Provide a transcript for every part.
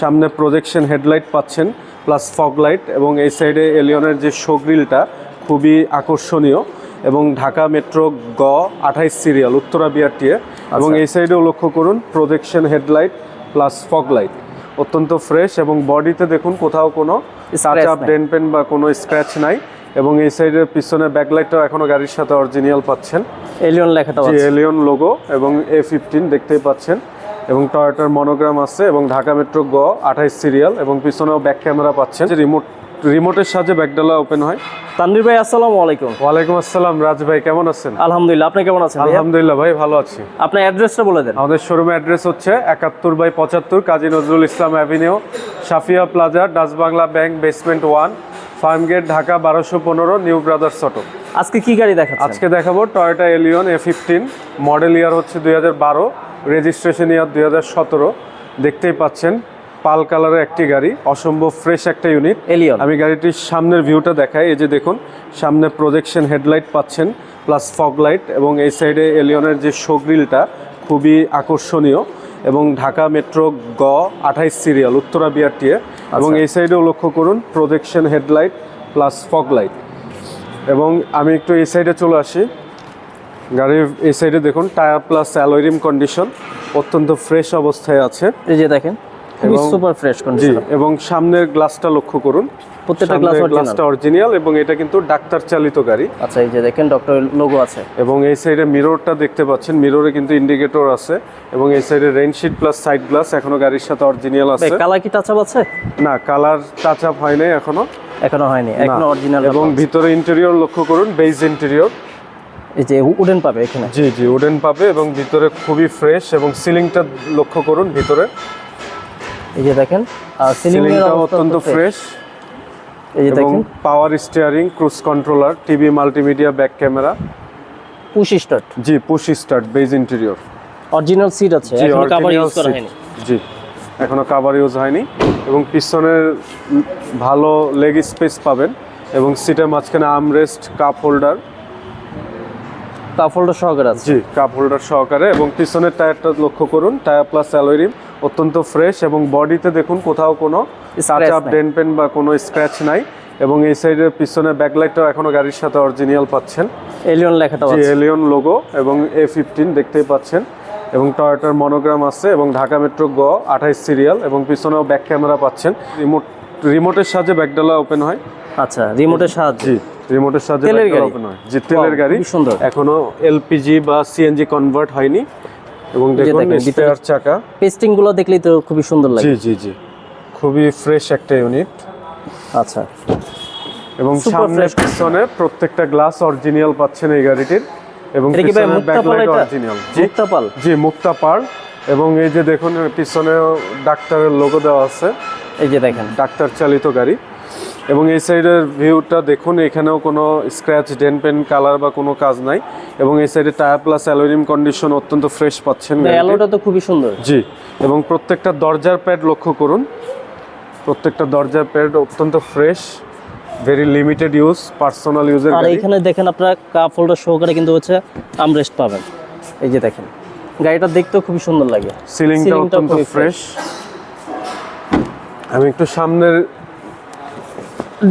সামনে projection headlight পাচ্ছেন plus fog light এবং এই সাইডে এলিয়নের যে শো গ্রিলটা খুবই আকর্ষণীয় এবং ঢাকা মেট্রো গ আঠাইশ সিরিয়াল উত্তরা বিআরটিএ এবং এই সাইডেও লক্ষ্য করুন projection headlight plus fog light অত্যন্ত ফ্রেশ এবং বডিতে দেখুন কোথাও কোনো আপ। ডেন পেন বা কোনো স্ক্র্যাচ নাই এবং এই সাইডের পিছনে ব্যাকলাইটটাও এখনও গাড়ির সাথে অরিজিনাল পাচ্ছেন। এলিয়ন লেখাটা এলিয়ন লোগো এবং এ ফিফটিন দেখতেই পাচ্ছেন। এবং টয়োটার মনোগ্রাম আছে এবং ঢাকা মেট্রো গ আঠাইশ সিরিয়াল এবং পিছনেও ব্যাক ক্যামেরা পাচ্ছেন। যে রিমোট রিমোটের সাহায্যে ব্যাকডালা ওপেন হয়। তানভীর ভাই আসসালামু আলাইকুম। ওয়ালাইকুম আসসালাম রাজ ভাই কেমন আছেন? আলহামদুলিল্লাহ আপনি কেমন আছেন আলহামদুলিল্লাহ ভাই ভালো আছি। আপনার অ্যাড্রেসটা বলে দেন। আমাদের শোরুমের অ্যাড্রেস হচ্ছে একাত্তর বাই পঁচাত্তর Kazi Nazrul Islam avenue Safia plaza Dutch Bangla bank basement one Farmgate Dhaka বারোশো পনেরো নিউ ব্রাদার্স অটো। আজকে কি গাড়ি দেখাচ্ছেন? আজকে দেখাবো Toyota Allion A fifteen model year হচ্ছে দুই হাজার বারো। রেজিস্ট্রেশন ইয়ার দুই হাজার সতেরো দেখতেই পাচ্ছেন পাল কালারের একটি গাড়ি অসম্ভব ফ্রেশ একটা ইউনিট এলিয়ন আমি গাড়িটির সামনের ভিউটা দেখাই এই যে দেখুন সামনে প্রজেকশন হেডলাইট পাচ্ছেন প্লাস ফগ লাইট এবং এই সাইডে এলিয়নের যে শো গ্রিলটা খুবই আকর্ষণীয় এবং ঢাকা মেট্রো গ আঠাইশ সিরিয়াল উত্তরা বিআরটিএ এবং এই সাইডেও লক্ষ্য করুন projection headlight plus fog light এবং আমি একটু এই সাইডে চলে আসি। গাড়ির এই সাইডে দেখুন tyre plus alloy rim condition অত্যন্ত ফ্রেশ অবস্থায় আছে। এই যে দেখেন খুবই সুপার ফ্রেশ কন্ডিশন এবং সামনের গ্লাসটা লক্ষ্য করুন। প্রত্যেকটা গ্লাস গ্লাসটা অরিজিনাল এবং এটা কিন্তু ডাক্তার চালিত গাড়ি। আচ্ছা এই যে দেখেন ডক্টর লোগো আছে। এবং এই সাইডে মিররটা দেখতে পাচ্ছেন মিররে কিন্তু ইন্ডিকেটর আছে। এবং এই সাইডে রেইনশিট প্লাস সাইড গ্লাস এখনও গাড়ির সাথে অরিজিনাল আছে। কালার কি টাচ আপ আছে? না কালার টাচ আপ হয় নাই এখনও। এখনও হয়নি এখনও অরিজিনাল এবং ভিতরে ইন্টেরিয়র লক্ষ্য করুন বেজ ইন্টেরিয়র এই যে উডেন পাবে এখানে। জি জি উডেন পাবে এবং ভিতরে খুবই ফ্রেশ এবং সিলিংটা লক্ষ্য করুন ভিতরে। এই যে দেখেন সিলিংটা অত্যন্ত ফ্রেশ এই যে দেখেন। Power steering cruise controller TV multimedia back camera push start জি push start beige interior original seat আছে এখনও কভার ইউজ করা হয়নি। জি এখনও কাভার ইউজ হয়নি। এবং পিছনের ভালো লেগ স্পেস পাবেন। এবং সিটের মাঝখানে armrest cup holder cup holder সহকারে আছে? জি কাপ হোল্ডার সহকারে এবং পিছনের টায়ারটা লক্ষ্য করুন টায়ার প্লাস অ্যালোরিম অত্যন্ত ফ্রেশ এবং বডিতে দেখুন কোথাও কোনো টাচ আপ। ডেন পেন বা কোনো স্ক্র্যাচ নাই এবং এই সাইডের পিছনে ব্যাকলাইটটাও এখনও গাড়ির সাথে অরিজিনাল পাচ্ছেন। এলিয়ন লেখাটা আছে। এলিয়ন লোগো এবং এ ফিফটিন দেখতেই পাচ্ছেন এবং টয়োটার মনোগ্রাম আছে এবং ঢাকা মেট্রো গ আঠাইশ সিরিয়াল এবং পিছনেও ব্যাক ক্যামেরা পাচ্ছেন। রিমোট রিমোটের সাহায্যে ব্যাকডালা ওপেন হয়। আচ্ছা রিমোটের সাহায্যে? জি। রিমোটের সাহায্যে তেলের গাড়ি? হয়। তেলের গাড়ি। সুন্দর। এখনও এলপিজি বা সিএনজি কনভার্ট হয়নি। এবং দেখুন স্পেয়ার চাকা। পেস্টিংগুলো দেখলেই তো খুবই সুন্দর লাগে। জি জি জি। খুবই ফ্রেশ একটা ইউনিট আচ্ছা। এবং সামনে পিছনে প্রত্যেকটা গ্লাস অরিজিনাল পাচ্ছেন এই গাড়িটির। এবং মুক্তাপাল ব্যাকলাইট অরিজিনাল জি। মুক্তাপাল? জি মুক্তা পার এবং এই যে দেখুন পিছনেও ডাক্তারের লোগো দেওয়া আছে। এই যে দেখেন। ডাক্তার চালিত গাড়ি। এবং এই সাইডের ভিউটা দেখুন এখানেও কোনো স্ক্র্যাচ ডেন পেন কালার বা কোনো কাজ নাই। এবং এই সাইডে টায়ার প্লাস অ্যালুমিনিয়াম কন্ডিশন অত্যন্ত ফ্রেশ পাচ্ছেন অ্যালোটা তো খুবই সুন্দর। জি এবং প্রত্যেকটা দরজার প্যাড লক্ষ্য করুন। প্রত্যেকটা দরজার প্যাড অত্যন্ত fresh very limited use personal ইউজের আর গাড়ি। এইখানে দেখেন আপনারা কাপ হোল্ডার সহকারে কিন্তু হচ্ছে আমরেস্ট পাবেন। এই যে দেখেন গাড়িটা দেখতেও খুবই সুন্দর লাগে। সিলিংটা অত্যন্ত ফ্রেশ আমি একটু সামনের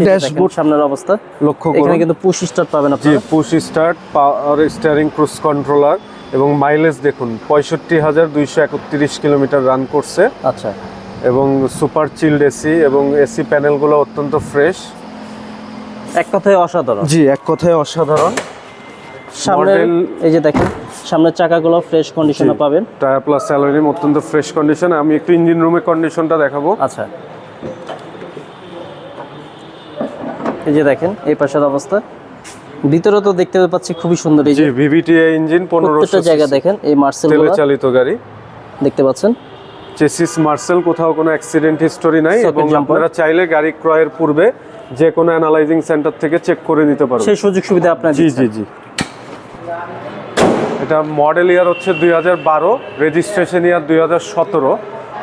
ড্যাশবোর্ড সামনের অবস্থা। লক্ষ্য এখানে কিন্তু পুশ স্টার্ট পাবেন জি আপনারা। Push start power steering cruise controller এবং মাইলেজ দেখুন পঁয়ষট্টি হাজার দুইশো একত্রিশ কিলোমিটার রান করছে। আচ্ছা। এবং সুপার চিল্ড এসি এবং এসি প্যানেলগুলো অত্যন্ত ফ্রেশ এক কথায় অসাধারণ। জি এক কথায় অসাধারণ। সামনের এই যে দেখেন সামনের চাকাগুলো ফ্রেশ কন্ডিশনে পাবেন। টায়ার প্লাস অ্যালুমিনিয়াম অত্যন্ত ফ্রেশ কন্ডিশন আমি একটু ইঞ্জিন রুমের কন্ডিশনটা দেখাবো। আচ্ছা। এই যে দেখেন এই পাশের অবস্থা। ভিতরে তো দেখতে পাচ্ছি খুবই সুন্দর এই যে ভিভিটিআই ইঞ্জিন পনেরোশো প্রত্যেকটা জায়গা দেখেন এই মার্সেল তেলে চালিত গাড়ি। দেখতে পাচ্ছেন? চেসিস মার্সেল কোথাও কোনো অ্যাক্সিডেন্ট হিস্টোরি নাই এবং। আপনারা চাইলে গাড়ি ক্রয়ের পূর্বে যে কোনো অ্যানালাইজিং সেন্টার থেকে চেক করে নিতে পারবেন। সেই সুযোগ সুবিধা আপনার জি জি জি। এটা মডেল ইয়ার হচ্ছে দুই হাজার বারো রেজিস্ট্রেশন ইয়ার দুই হাজার সতেরো।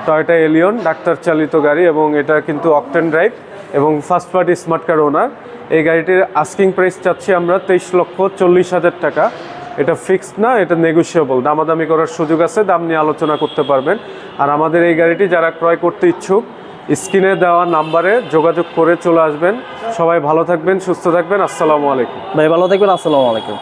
টয়টা এলিয়ন, ডাক্তার চালিত গাড়ি এবং এটা কিন্তু অকটেন ড্রাইভ এবং first party smart card owner এই গাড়িটির আস্কিং প্রাইস চাচ্ছি আমরা তেইশ লক্ষ চল্লিশ হাজার টাকা। এটা ফিক্সড না, এটা নেগোসিয়েবল দামাদামি করার সুযোগ আছে, দাম নিয়ে আলোচনা করতে পারবেন। আর আমাদের এই গাড়িটি যারা ক্রয় করতে ইচ্ছুক, স্ক্রিনে দেওয়া নাম্বারে যোগাযোগ করে চলে আসবেন। সবাই ভালো থাকবেন, সুস্থ থাকবেন। আসসালামু আলাইকুম। ভাই, ভালো থাকবেন। আসসালামু আলাইকুম।